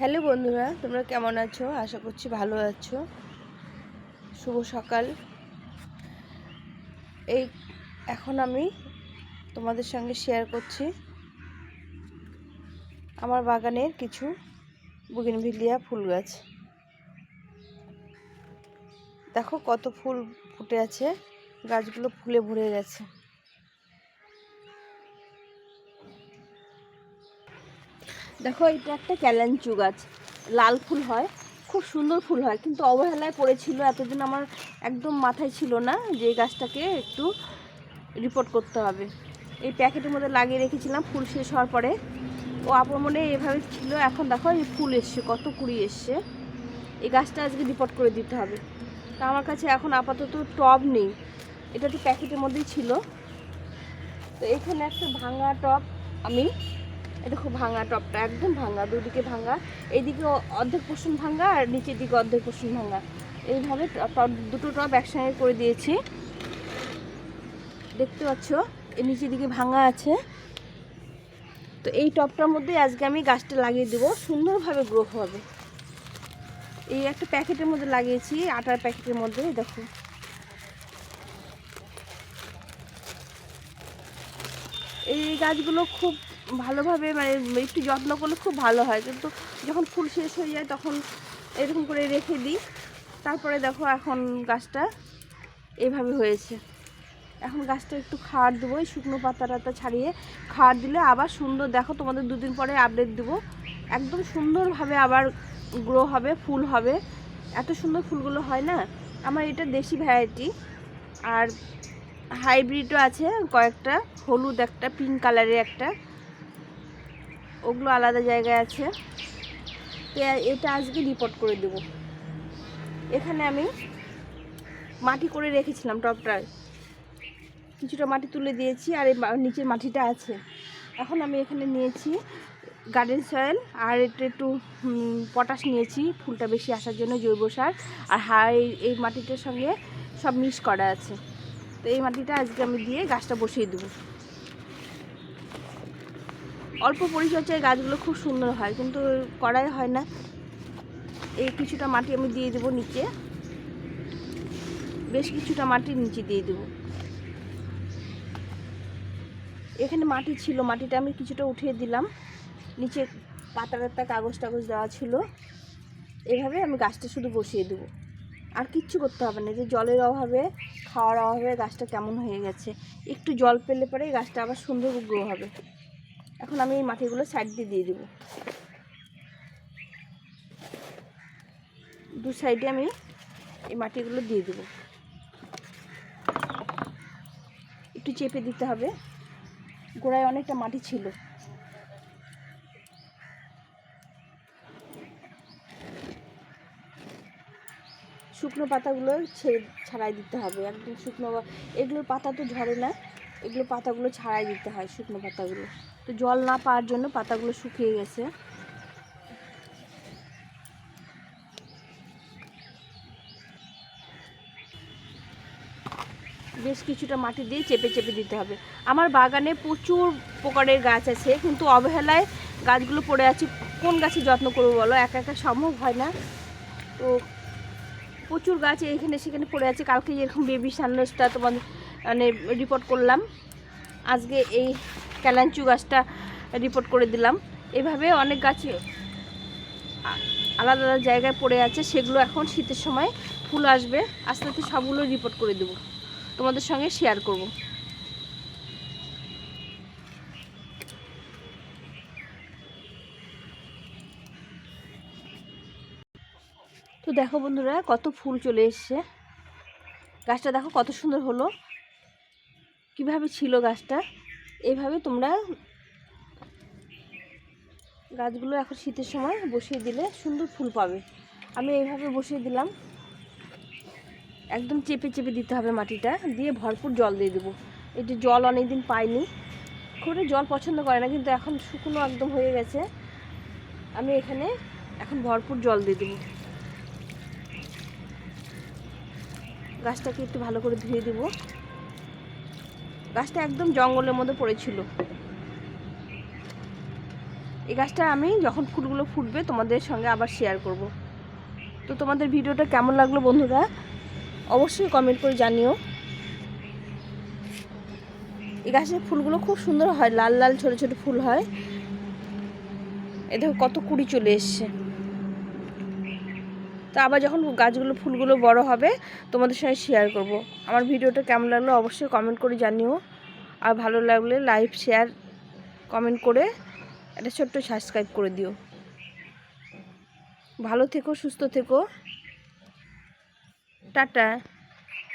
Hello বন্ধুরা, তোমরা কেমন আছো? আশা করছি ভালো আছো। শুভ সকাল। এই এখন আমি তোমাদের সঙ্গে শেয়ার করছি আমার বাগানের কিছু বুগিনভিলিয়া ফুল গাছ। দেখো কত ফুল ফুটে আছে, গাছগুলো ফুলে ভরে গেছে। দেখো, এটা একটা ক্যালাঞ্চু গাছ। লাল ফুল হয়, খুব সুন্দর ফুল হয়, কিন্তু অবহেলায় পড়েছিল, এতদিন আমার একদম মাথায় ছিল না যে এই গাছটাকে একটু রিপোর্ট করতে হবে। এই প্যাকেটের মধ্যে লাগিয়ে রেখেছিলাম, ফুল শেষ হওয়ার পরে। ও আপনার মনে এভাবে ছিল, এখন দেখো, এই ফুল এসছে, কত কুড়ি এসছে। এই গাছটা আজকে রিপোর্ট করে দিতে হবে। তা আমার কাছে এখন আপাতত টব নেই, এটা তো প্যাকেটের মধ্যেই ছিল। তো এখানে একটা ভাঙা টব আমি এটা খুব ভাঙা, টপটা একদম ভাঙা, দুদিকে ভাঙা। এইদিকে অর্ধেক পোষণ ভাঙা আর নিচের দিকে অর্ধেক পোষণ ভাঙা। এইভাবে ট- টব দুটো টব একসঙ্গে করে দিয়েছি। দেখতে পাচ্ছ এর নিচের দিকে ভাঙা আছে। তো এই টবটার মধ্যে আজকে আমি গাছটা লাগিয়ে দেবো, সুন্দরভাবে গ্রো হবে। এই একটা প্যাকেটের মধ্যে লাগিয়েছি, আটার প্যাকেটের মধ্যে, দেখো। এই গাছগুলো খুব ভালোভাবে মানে একটু যত্ন করলে খুব ভালো হয়। কিন্তু যখন ফুল শেষ হয়ে যায় তখন এরকম করে রেখে দিই। তারপরে দেখো এখন গাছটা এইভাবে হয়েছে। এখন গাছটা একটু খাওয়ার দেবো, এই শুকনো পাতা টাতা ছাড়িয়ে খাওয়ার দিলে আবার সুন্দর দেখো তোমাদের দুদিন পরে আপডেট দেবো। একদম সুন্দরভাবে আবার গ্রো হবে, ফুল হবে। এত সুন্দর ফুলগুলো হয় না? আমার এটা দেশি ভ্যারাইটি আর হাইব্রিডও আছে কয়েকটা, হলুদ একটা পিঙ্ক কালারের একটা। ওগুলো আলাদা জায়গায় আছে। তো এটা আজকে রিপোর্ট করে দেব। এখানে আমি মাটি করে রেখেছিলাম টপটায় কিছুটা মাটি তুলে দিয়েছি আর নিচের মাটিটা আছে। এখন আমি এখানে নিয়েছি গার্ডেন সয়েল আর এটা একটু পটাশ নিয়েছি, ফুলটা বেশি আসার জন্য, জৈব সার। আর হাই এই মাটিটার সঙ্গে সব মিক্স করা আছে। তো এই মাটিটা আজকে আমি দিয়ে গাছটা বসিয়ে দেবো। অল্প পরিচর্যায় গাছগুলো খুব সুন্দর হয়, কিন্তু করাই হয় না। এই কিছুটা মাটি আমি দিয়ে দেবো নিচে। বেশ কিছুটা মাটি নিচে দিয়ে দেবো। এখানে মাটি ছিল, মাটিটা আমি কিছুটা উঠিয়ে দিলাম। নিচে পাতা টাতা, কাগজ টাগজ দেওয়া ছিল। এভাবে আমি গাছটা শুধু বসিয়ে দেবো। আর কিচ্ছু করতে হবে না, যে জলের অভাবে, খাওয়ার অভাবে গাছটা কেমন হয়ে গেছে। একটু জল পেলে পরে গাছটা আবার সুন্দর গ্রো হবে। এখন আমি এই মাটিগুলো সাইড দিয়ে দিয়ে দেবো। দু সাইডে আমি এই মাটিগুলো দিয়ে দেবো। একটু চেপে দিতে হবে। গোড়ায় অনেকটা মাটি ছিল। শুকনো পাতাগুলো ছেড়ে, ছাড়াই দিতে হবে। একদম শুকনো এগুলোর পাতা তো ঝরে না। এগুলো পাতাগুলো ছাড়াই দিতে হয় শুকনো পাতাগুলো। তো জল না পাওয়ার জন্য পাতাগুলো শুকিয়ে গেছে। বেশ কিছুটা মাটি দিয়ে চেপে চেপে দিতে হবে। আমার বাগানে প্রচুর প্রকারের গাছ আছে, কিন্তু অবহেলায় গাছগুলো পড়ে আছে। কোন গাছে যত্ন করব বলো? একা একা সম্ভব হয় না। তো প্রচুর গাছ এখানে সেখানে পড়ে আছে। কালকে যেরকম বেবি সানরাইজটা তোমার মানে রিপোর্ট করলাম। আজকে এই ক্যালাঞ্চু গাছটা রিপোর্ট করে দিলাম। এভাবে অনেক গাছ আলাদা আলাদা জায়গায় পড়ে আছে, সেগুলো এখন শীতের সময় ফুল আসবে। আস্তে আস্তে সবগুলো রিপোর্ট করে দেবো। তোমাদের সঙ্গে শেয়ার করব। তো দেখো বন্ধুরা, কত ফুল চলে এসছে। গাছটা দেখো কত সুন্দর হলো। কীভাবে ছিল গাছটা? এইভাবে তোমরা গাছগুলো এখন শীতের সময় বসিয়ে দিলে সুন্দর ফুল পাবে। আমি এইভাবে বসিয়ে দিলাম। একদম চেপে চেপে দিতে হবে মাটিটা, দিয়ে ভরপুর জল দিয়ে দেবো। এই যে জল অনেকদিন পাইনি। একটা জল পছন্দ করে না, কিন্তু এখন শুকনো একদম হয়ে গেছে। আমি এখানে এখন ভরপুর জল দিয়ে দেবো। গাছটাকে একটু ভালো করে ধুয়ে দেবো। গাছটা একদম জঙ্গলের মধ্যে পড়েছিল। এই গাছটা আমি যখন ফুলগুলো ফুটবে তোমাদের সঙ্গে আবার শেয়ার করব। তো তোমাদের ভিডিওটা কেমন লাগল বন্ধুরা? অবশ্যই কমেন্ট করে জানিও। এই গাছের ফুলগুলো খুব সুন্দর হয়, লাল লাল ছোট ছোট ফুল হয়। এ দেখো কত কুড়ি চলে এসছে। তো আবার যখন গাছগুলো, ফুলগুলো বড় হবে, তোমাদের সঙ্গে শেয়ার করব। আমার ভিডিওটা কেমন লাগল অবশ্যই কমেন্ট করে জানিও। আর ভালো লাগলে লাইভ শেয়ার কমেন্ট করে একটা ছোট্ট সাবস্ক্রাইব করে দিও। ভালো থেকো, সুস্থ থেকো। টাটা।